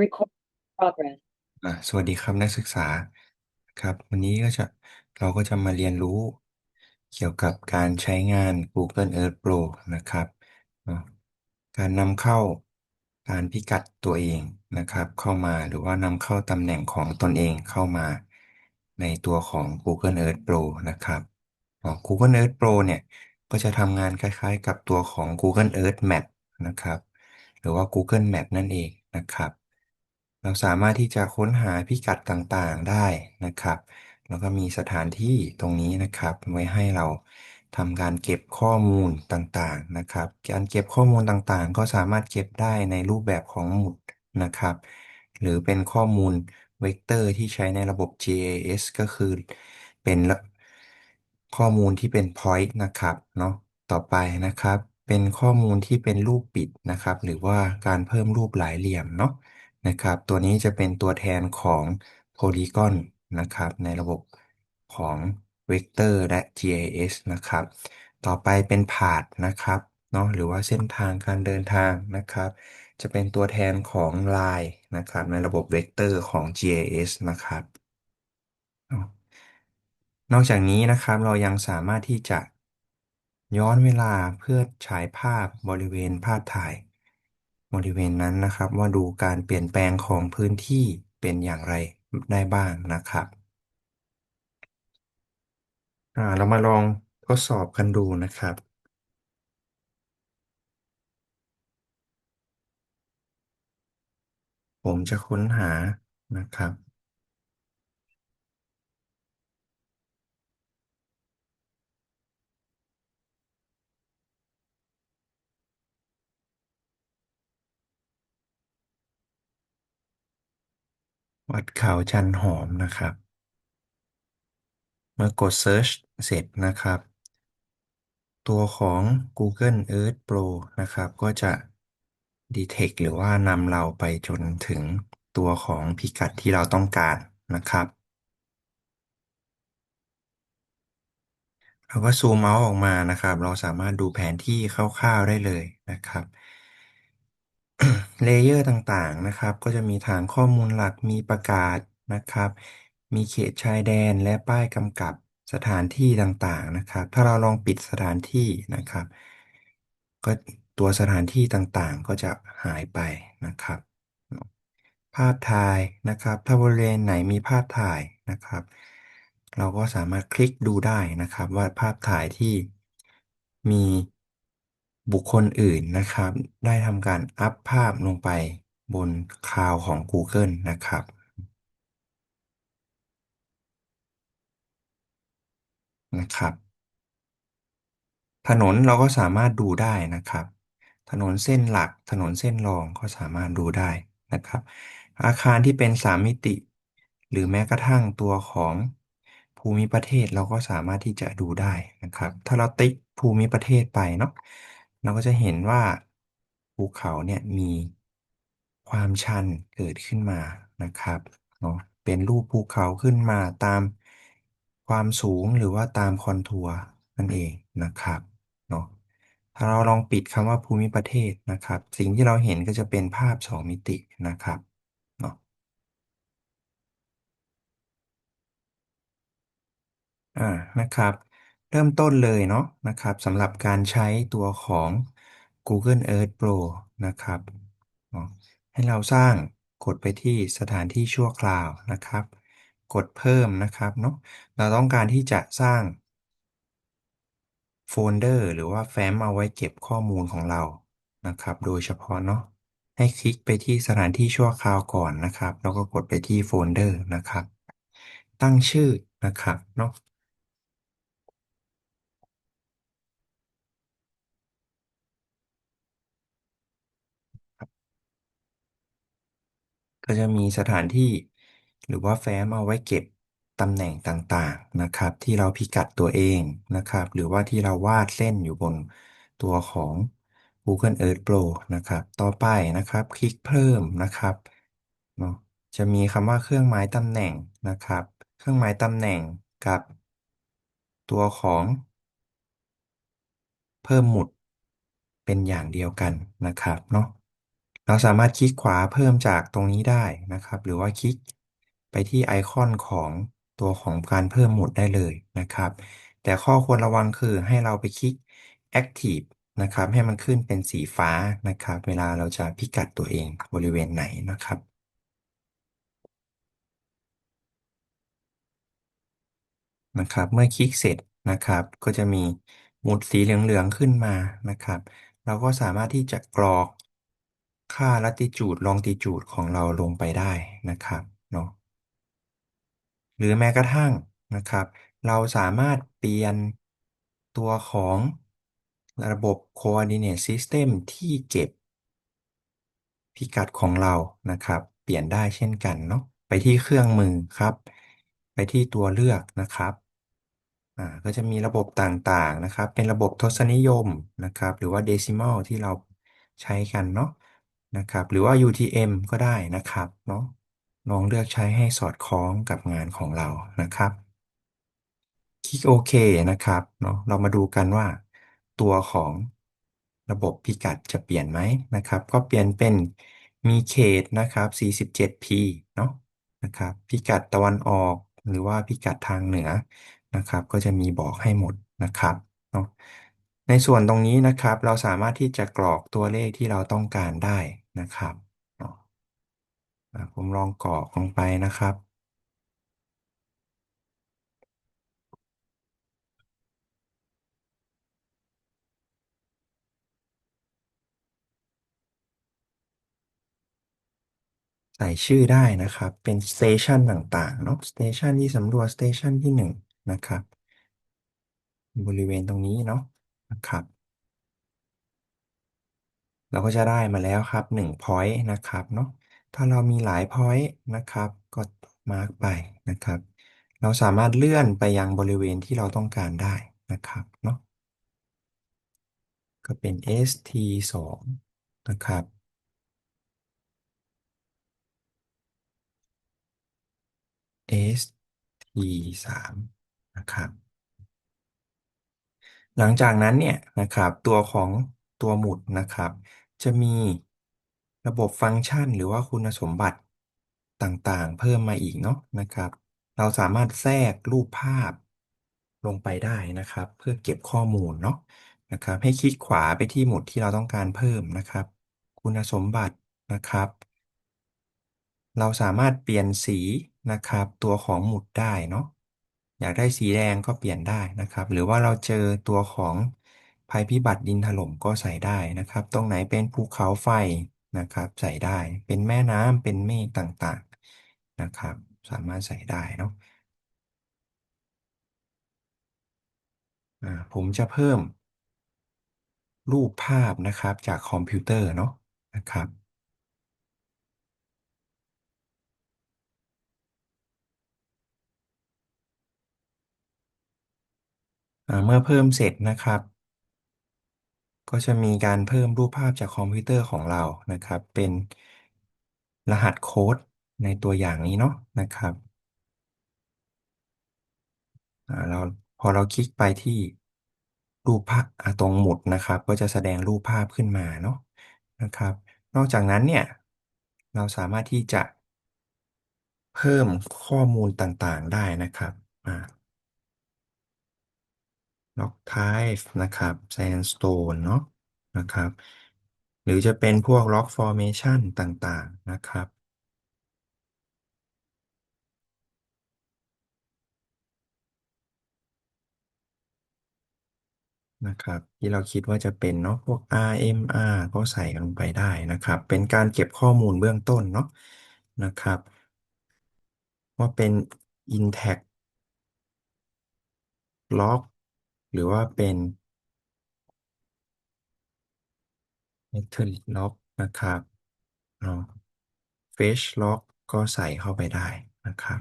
Record progress. อ่าสวัสดีครับนักศึกษาครับ วันนี้ก็จะเราก็จะมาเรียนรู้เกี่ยวกับการใช้งาน Google Earth Pro นะครับเนาะการนำเข้าการพิกัดตัวเองนะครับ เข้ามาหรือว่านำเข้าตำแหน่งของตนเองเข้ามาในตัวของ Google Earth Pro นะครับอ๋อ Google Earth Pro เนี่ยก็จะทำงานคล้ายๆ กับตัวของ Google Earth Map นะครับ หรือว่า Google Map นั่นเองนะครับ เราสามารถที่จะค้นหาพิกัดต่างๆได้นะครับ แล้วก็มีสถานที่ตรงนี้นะครับ ไว้ให้เราทำการเก็บข้อมูลต่างๆนะครับ การเก็บข้อมูลต่างๆ ก็สามารถเก็บได้ในรูปแบบของหมุดนะครับ หรือเป็นข้อมูลเวกเตอร์ที่ใช้ในระบบ GIS ก็คือเป็นข้อมูลที่เป็น point นะครับเนาะต่อไปนะครับ เป็นข้อมูลที่เป็นรูปปิดนะครับ หรือว่าการเพิ่มรูปหลายเหลี่ยมเนาะ นะครับ ตัวนี้จะเป็นตัวแทนของ Polygon นะครับ ในระบบของ Vector และ GIS นะครับ ต่อไปเป็น Path นะครับเนาะหรือว่าเส้นทางการเดินทางนะครับ จะเป็นตัวแทนของ Line นะครับ ในระบบ Vector ของ GIS นะครับ นอกจากนี้นะครับเรายังสามารถที่จะย้อนเวลาเพื่อฉายภาพบริเวณภาพถ่าย บริเวณนั้นนะครับ ว่าดูการเปลี่ยนแปลงของพื้นที่เป็นอย่างไรได้บ้างนะครับอ่าเรามาลองทดสอบกันดูนะครับผมจะค้นหานะครับ วัดเขาจันหอมนะครับ เมื่อกด Search เสร็จนะครับ ตัวของ Google Earth Pro นะครับ ก็จะ detect หรือว่านำเราไปจนถึงตัวของพิกัดที่เราต้องการนะครับ เราก็ซูมเมาส์ออกมานะครับ เราสามารถดูแผนที่คร่าวๆได้เลยนะครับ เลเยอร์ต่าง ๆ นะครับ ก็จะมีฐานข้อมูลหลัก มีประกาศนะครับ มีเขตชายแดนและป้ายกำกับสถานที่ต่างๆ นะครับ ถ้าเราลองปิดสถานที่นะครับ ก็ตัวสถานที่ต่างๆ ก็จะหายไปนะครับ ภาพถ่ายนะครับ ถ้าบริเวณไหนมีภาพถ่ายนะครับ เราก็สามารถคลิกดูได้นะครับ ว่าภาพถ่ายที่มี บุคคลอื่นนะครับ ได้ทำการอัพภาพลงไปบนคลาวของ Google นะครับ นะครับ ถนนเราก็สามารถดูได้นะครับ ถนนเส้นหลักถนนเส้นรองก็สามารถดูได้นะครับ อาคารที่เป็นสามมิติ หรือแม้กระทั่งตัวของภูมิประเทศเราก็สามารถที่จะดูได้นะครับ ถ้าเราติ๊กภูมิประเทศไปเนาะ เราก็จะเห็นว่าภูเขาเนี่ยมีความชันเกิดขึ้นมานะครับเนาะเป็นรูปภูเขาขึ้นมาตามความสูงหรือว่าตามคอนทัวร์นั่นเองนะครับเนาะถ้าเราลองปิดคำว่าภูมิประเทศนะครับ สิ่งที่เราเห็นก็จะเป็นภาพสองมิตินะครับเนาะอ่านะครับ เริ่มต้นเลยเนาะนะครับสำหรับการใช้ตัวของ Google Earth Pro นะครับเนาะให้เราสร้างกดไปที่สถานที่ชั่วคราวนะครับ กดเพิ่มนะครับเนาะเราต้องการที่จะสร้างโฟลเดอร์หรือว่าแฟ้มเอาไว้เก็บข้อมูลของเรานะครับ โดยเฉพาะเนาะให้คลิกไปที่สถานที่ชั่วคราวก่อนนะครับ แล้วก็กดไปที่โฟลเดอร์นะครับ ตั้งชื่อนะครับเนาะ ก็จะมีสถานที่ หรือว่าแฟ้มเอาไว้เก็บตำแหน่งต่างๆนะครับ ที่เราพิกัดตัวเองนะครับ หรือว่าที่เราวาดเส้นอยู่บนตัวของ Google Earth Pro นะครับ ต่อไปนะครับ คลิกเพิ่มนะครับเนาะจะมีคำว่าเครื่องหมายตำแหน่งนะครับ เครื่องหมายตำแหน่งกับ ตัวของ เพิ่มหมุดเป็นอย่างเดียวกันนะครับเนาะ เราสามารถคลิกขวาเพิ่มจากตรงนี้ได้นะครับ หรือว่าคลิกไปที่ไอคอนของตัวของการเพิ่มหมุดได้เลยนะครับ แต่ข้อควรระวังคือให้เราไปคลิก Active นะครับ ให้มันขึ้นเป็นสีฟ้านะครับ เวลาเราจะพิกัดตัวเองบริเวณไหนนะครับนะครับ เมื่อคลิกเสร็จนะครับ ก็จะมีหมุดสีเหลืองๆขึ้นมานะครับ เราก็สามารถที่จะกรอก ค่าลัติจูดลองติจูดของเราลงไปได้นะครับเนาะหรือแม้กระทั่งนะครับ เราสามารถเปลี่ยนตัวของระบบ Coordinate System ที่เก็บพิกัดของเรานะครับ เปลี่ยนได้เช่นกันเนาะไปที่เครื่องมือครับ ไปที่ตัวเลือกนะครับอ่าก็จะมีระบบต่างๆนะครับ เป็นระบบทศนิยมนะครับ หรือว่าเดซิมอลที่เราใช้กันเนาะ นะครับ หรือว่า UTM ก็ได้นะครับเนาะลองเลือกใช้ให้สอดคล้องกับงานของเรานะครับ คลิกโอเคนะครับเนาะเรามาดูกันว่า ตัวของระบบพิกัดจะเปลี่ยนไหมนะครับ ก็เปลี่ยนเป็นมีเขตนะครับ 47p เนาะนะครับพิกัดตะวันออกหรือว่าพิกัดทางเหนือนะครับ ก็จะมีบอกให้หมดนะครับเนาะในส่วนตรงนี้นะครับ เราสามารถที่จะกรอกตัวเลขที่เราต้องการได้ นะครับผมลองกรอกลงไปนะครับ ใส่ชื่อได้นะครับ เป็นสเตชันต่างๆเนาะสเตชันที่สำรวจสเตชันที่หนึ่งนะครับ บริเวณตรงนี้เนาะนะครับ เราก็จะได้มาแล้วครับหนึ่ง point นะครับเนาะถ้าเรามีหลาย point นะครับ ก็มาร์กไปนะครับ เราสามารถเลื่อนไปยังบริเวณที่เราต้องการได้นะครับเนาะก็เป็น st สองนะครับ st สามนะครับ หลังจากนั้นเนี่ยนะครับตัวของตัวหมุดนะครับ จะมีระบบฟังก์ชัน หรือว่าคุณสมบัติต่างๆ เพิ่มมาอีกเนาะนะครับ เราสามารถแทรกรูปภาพลงไปได้นะครับ เพื่อเก็บข้อมูลเนาะนะครับ ให้คลิกขวาไปที่หมุดที่เราต้องการเพิ่มนะครับ คุณสมบัตินะครับ เราสามารถเปลี่ยนสีนะครับ ตัวของหมุดได้เนาะอยากได้สีแดงก็เปลี่ยนได้นะครับ หรือว่าเราเจอตัวของ ภัยพิบัติดินถล่มก็ใส่ได้นะครับ ตรงไหนเป็นภูเขาไฟนะครับ ใส่ได้ เป็นแม่น้ำเป็นเมฆต่างๆนะครับ สามารถใส่ได้เนาะอ่าผมจะเพิ่มรูปภาพนะครับจากคอมพิวเตอร์เนาะนะครับอ่าเมื่อเพิ่มเสร็จนะครับ ก็จะมีการเพิ่มรูปภาพจากคอมพิวเตอร์ของเรานะครับ เป็นรหัสโค้ดในตัวอย่างนี้เนาะนะครับอ่าเราพอเราคลิกไปที่รูปภาพตรงหมุดนะครับ ก็จะแสดงรูปภาพขึ้นมาเนาะนะครับ นอกจากนั้นเนี่ยเราสามารถที่จะเพิ่มข้อมูลต่างๆได้นะครับอ่า ล็อกไทป์นะครับแซนสโตนเนาะนะครับ หรือจะเป็นพวกล็อกฟอร์เมชันต่างๆนะครับ นะครับ ที่เราคิดว่าจะเป็นเนาะพวก RMR ก็ใส่ลงไปได้นะครับ เป็นการเก็บข้อมูลเบื้องต้นเนาะนะครับ ว่าเป็น intact log หรือว่าเป็น metallic log นะครับเนาะ fetch log ก็ใส่เข้าไปได้นะครับ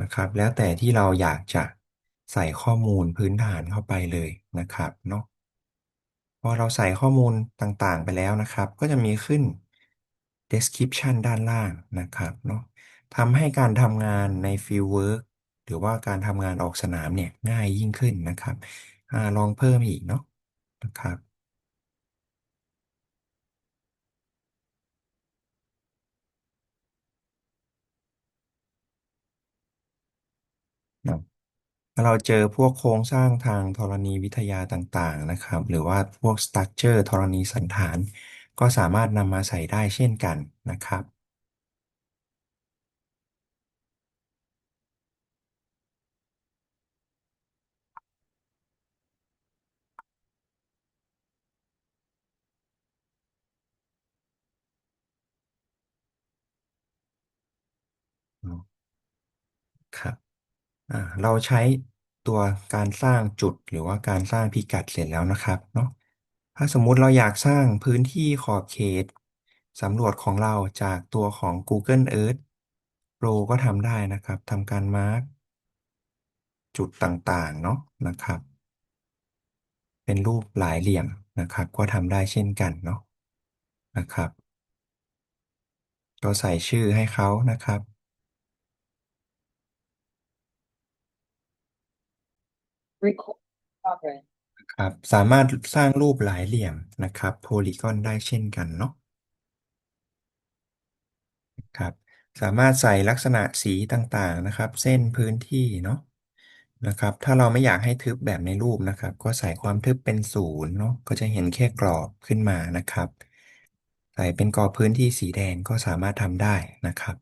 นะครับ แล้วแต่ที่เราอยากจะใส่ข้อมูลพื้นฐานเข้าไปเลยนะครับเนาะพอเราใส่ข้อมูลต่างๆไปแล้วนะครับ ก็จะมีขึ้น description ด้านล่างนะครับเนาะทำให้การทำงานใน field work หรือว่าการทำงานออกสนามเนี่ยง่ายยิ่งขึ้นนะครับอลองเพิ่มอีกเนาะนะครับ เราเจอพวกโครงสร้างทางธรณีวิทยาต่างๆนะครับ หรือว่าพวกสตั๊กเจอร์ธรณีสันฐาน ก็สามารถนำมาใส่ได้เช่นกันนะครับ อ่าเราใช้ตัวการสร้างจุดหรือว่าการสร้างพิกัดเสร็จแล้วนะครับเนาะถ้าสมมุติเราอยากสร้างพื้นที่ขอบเขตสำรวจของเราจากตัวของ Google Earth Pro ก็ทำได้นะครับทำการมาร์กจุดต่างๆเนาะนะครับ เป็นรูปหลายเหลี่ยมนะครับ ก็ทำได้เช่นกันเนาะนะครับก็ใส่ชื่อให้เขานะครับ Record progress. ครับสามารถสร้างรูปหลายเหลี่ยมนะครับโพลีกอนได้เช่นกันเนาะครับสามารถใส่ลักษณะสีต่างๆนะครับ เส้นพื้นที่เนาะนะครับ ถ้าเราไม่อยากให้ทึบแบบในรูปนะครับ ก็ใส่ความทึบเป็นศูนย์เนาะก็จะเห็นแค่กรอบขึ้นมานะครับ ใส่เป็นกรอบพื้นที่สีแดงก็สามารถทำได้นะครับ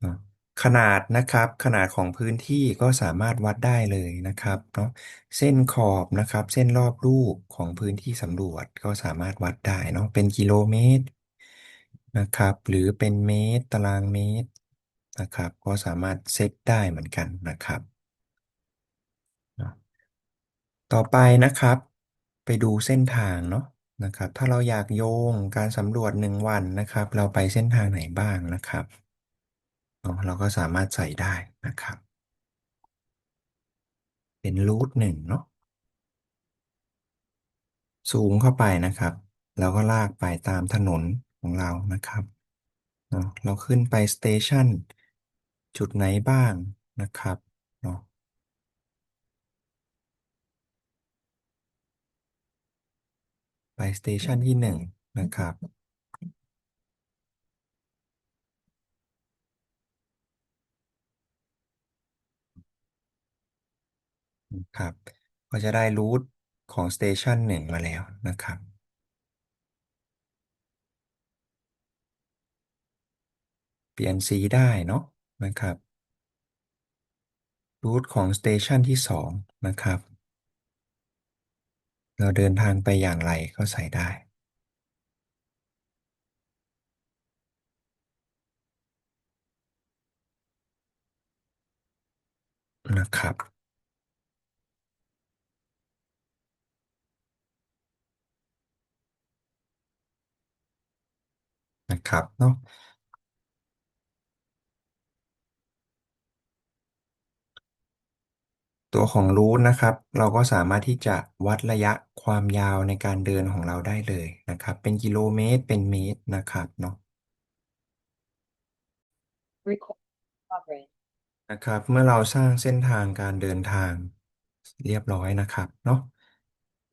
เนาะ ขนาดนะครับ ขนาดของพื้นที่ก็สามารถวัดได้เลยนะครับเนาะเส้นขอบนะครับ เส้นรอบรูปของพื้นที่สำรวจก็สามารถวัดได้เนาะเป็นกิโลเมตรนะครับ หรือเป็นเมตรตารางเมตรนะครับ ก็สามารถเซตได้เหมือนกันนะครับ ต่อไปนะครับ ไปดูเส้นทางเนาะนะครับ ถ้าเราอยากโยงการสำรวจหนึ่งวันนะครับ เราไปเส้นทางไหนบ้างนะครับ เนาะเราก็สามารถใส่ได้นะครับ เป็นรูทหนึ่งเนาะซูมเข้าไปนะครับ แล้วก็ลากไปตามถนนของเรานะครับเนาะเราขึ้นไปสเตชันจุดไหนบ้างนะครับเนาะไปสเตชันที่หนึ่งนะครับ ครับ ก็จะได้รูทของสเตชันหนึ่งมาแล้วนะครับเปลี่ยนสีได้เนาะนะครับรูทของสเตชันที่สองนะครับ เราเดินทางไปอย่างไรก็ใส่ได้ นะครับ นะครับเนาะตัวของรูทนะครับ เราก็สามารถที่จะวัดระยะความยาวในการเดินของเราได้เลยนะครับ เป็นกิโลเมตรเป็นเมตรนะครับเนาะ Record progress. นะครับ เมื่อเราสร้างเส้นทางการเดินทางเรียบร้อยนะครับเนาะ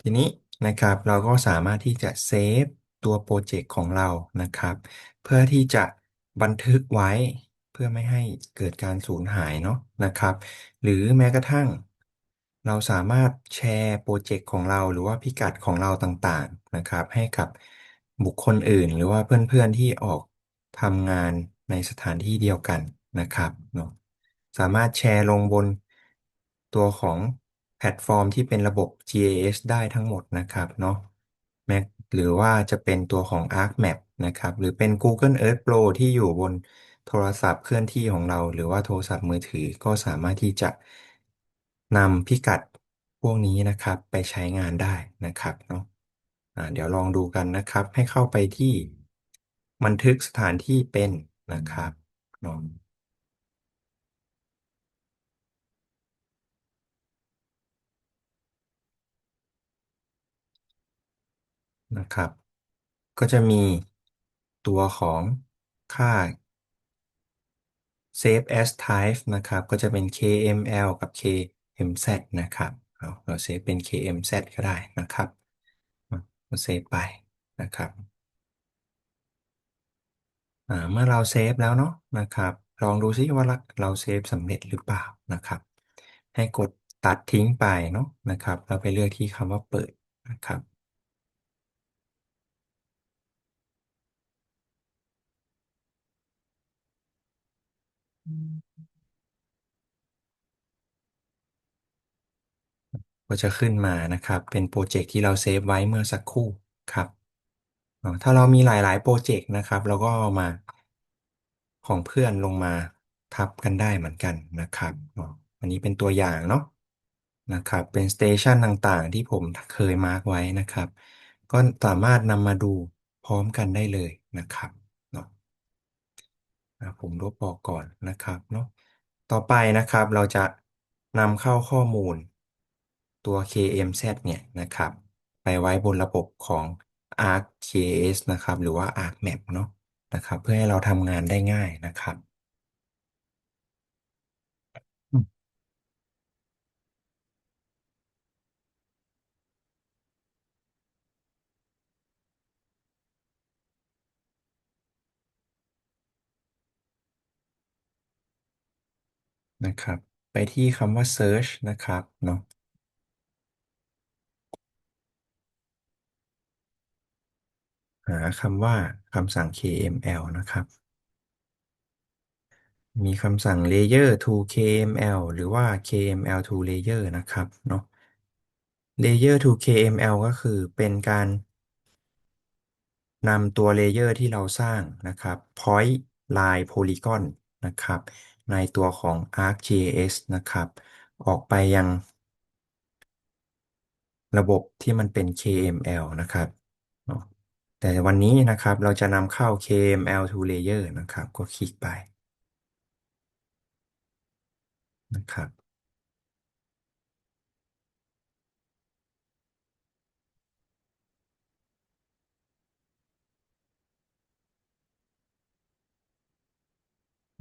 ทีนี้นะครับเราก็สามารถที่จะเซฟ ตัวโปรเจกต์ของเรานะครับ เพื่อที่จะบันทึกไว้เพื่อไม่ให้เกิดการสูญหายเนาะนะครับ หรือแม้กระทั่ง เราสามารถแชร์โปรเจกต์ของเราหรือว่าพิกัดของเราต่างๆนะครับ ให้กับบุคคลอื่น หรือว่าเพื่อนๆที่ออกทำงานในสถานที่เดียวกันนะครับเนาะสามารถแชร์ลงบนตัวของแพลตฟอร์มที่เป็นระบบ GIS ได้ทั้งหมดนะครับเนาะ Mac หรือว่าจะเป็นตัวของ ArcMap นะครับ หรือเป็น Google Earth Pro ที่อยู่บนโทรศัพท์เคลื่อนที่ของเรา หรือว่าโทรศัพท์มือถือก็สามารถที่จะนำพิกัดพวกนี้นะครับไปใช้งานได้นะครับเนาะเดี๋ยวลองดูกันนะครับ ให้เข้าไปที่บันทึกสถานที่เป็นนะครับเนาะ นะครับ ก็จะมีตัวของค่า save as type นะครับ ก็จะเป็น KML กับ KMZ นะครับเอาเราเซฟเป็น KMZ ก็ได้นะครับเราเซฟไปนะครับอ่าเมื่อเราเซฟแล้วเนาะนะครับ ลองดูซิว่าเราเซฟสำเร็จหรือเปล่านะครับ ให้กดตัดทิ้งไปเนาะนะครับแล้วไปเลือกที่คำว่าเปิดนะครับ ก็จะขึ้นมานะครับ เป็นโปรเจกต์ที่เราเซฟไว้เมื่อสักครู่ครับถ้าเรามีหลาย ๆ โปรเจกต์นะครับเราก็เอามาของเพื่อนลงมาทับกันได้เหมือนกันนะครับอ๋ออันนี้เป็นตัวอย่างเนาะนะครับเป็นสเตชันต่างๆ ที่ผมเคยมาร์กไว้นะครับ ก็สามารถนำมาดูพร้อมกันได้เลยนะครับ อะผมลบออกก่อนนะครับเนาะต่อไปนะครับเราจะนำเข้าข้อมูลตัว KMZ เนี่ยนะครับ ไปไว้บนระบบของ ArcGIS นะครับ หรือว่า ArcMap เนาะนะครับ เพื่อให้เราทำงานได้ง่ายนะครับ นะครับ ไปที่คำว่า search นะครับเนาะหาคำว่าคำสั่ง KML นะครับ มีคำสั่ง layer to KML หรือว่า KML to layer นะครับเนาะ layer to KML ก็คือเป็นการนำตัว layer ที่เราสร้างนะครับ point line polygon นะครับ ในตัวของ ArcGIS นะครับ ออกไปยัง ระบบที่มันเป็น KML นะครับ แต่วันนี้นะครับเราจะนำเข้า KML to layer นะครับ ก็คลิกไปนะครับ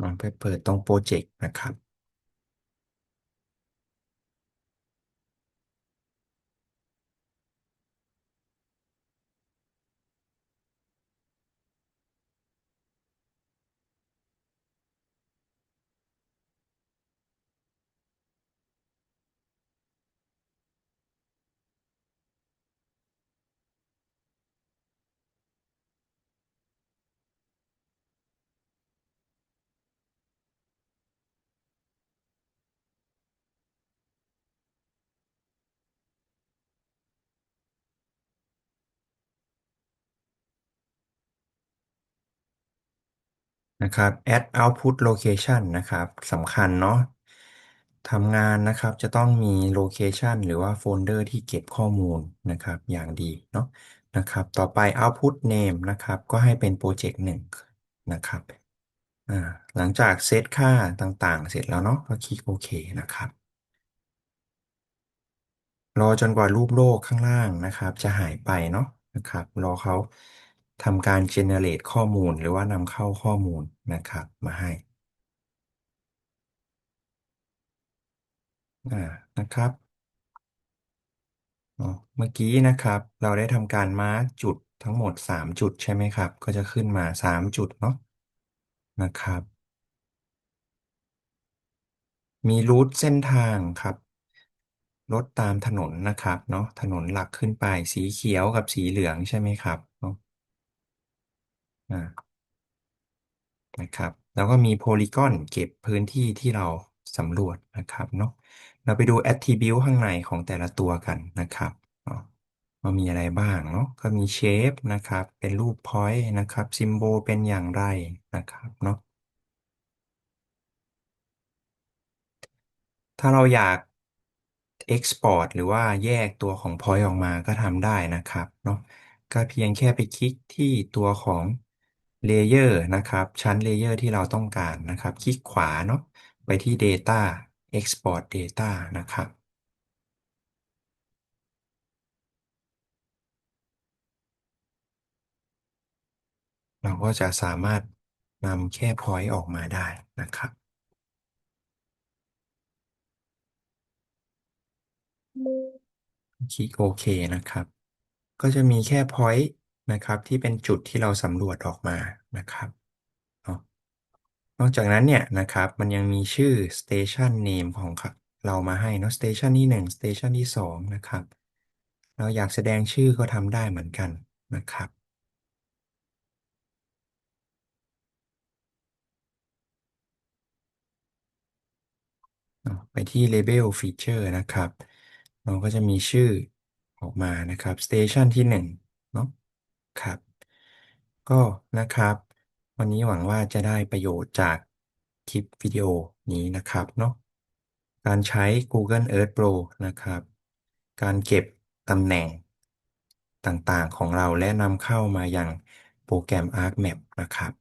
ลองไปเปิดตรงโปรเจกต์นะครับ นะครับ add output location นะครับสำคัญเนาะทำงานนะครับจะต้องมี location หรือว่าโฟลเดอร์ที่เก็บข้อมูลนะครับ อย่างดีเนาะนะครับ ต่อไป output name นะครับ ก็ให้เป็นโปรเจกต์หนึ่งนะครับหลังจากเซตค่าต่างๆ เสร็จแล้วเนาะก็คลิกโอเคนะครับ รอจนกว่ารูปโลกข้างล่างนะครับ จะหายไปเนาะนะครับ รอเขา ทำการ generate ข้อมูลหรือว่านำเข้าข้อมูลนะครับ มาให้อ่านะครับเมื่อกี้นะครับ เราได้ทำการมาร์กจุดทั้งหมด 3 จุดใช่ไหมครับ ก็จะขึ้นมา 3 จุดเนาะนะครับ มีรูทเส้นทางครับรถตามถนนนะครับเนาะถนนหลักขึ้นไปสีเขียวกับสีเหลืองใช่ไหมครับ นะอ่านะครับ แล้วก็มีโพลีกอนเก็บพื้นที่ที่เราสำรวจนะครับเนาะเราไปดู attribute ข้างในของแต่ละตัวกันนะครับเนาะว่ามีอะไรบ้างเนาะก็มี shape นะครับ เป็นรูป point นะครับ symbol เป็นอย่างไรนะครับเนาะถ้าเราอยาก export หรือว่าแยกตัวของ point ออกมาก็ทำได้นะครับเนาะก็เพียงแค่ไปคลิกที่ตัวของ layer นะครับ ชั้น layer ที่เราต้องการนะครับ คลิกขวาเนาะไปที่ data export data นะครับเราก็จะสามารถนำแค่ point ออกมาได้นะครับ คลิกโอเคนะครับ ก็จะมีแค่ point นะครับ ที่เป็นจุดที่เราสำรวจออกมานะครับนอกจากนั้นเนี่ยนะครับมันยังมีชื่อ station name ของเรามาให้เนาะ Station ที่หนึ่ง Station ที่สองนะครับ เราอยากแสดงชื่อก็ทำได้เหมือนกันนะครับไปที่ Label Feature นะครับ เราก็จะมีชื่อออกมานะครับ Station ที่หนึ่ง ครับ ก็นะครับ วันนี้หวังว่าจะได้ประโยชน์จากคลิปวิดีโอนี้นะครับเนาะการใช้ Google Earth Pro นะครับ การเก็บตำแหน่งต่างๆของเราและนำเข้ามาอย่างโปรแกรม ArcMap นะครับ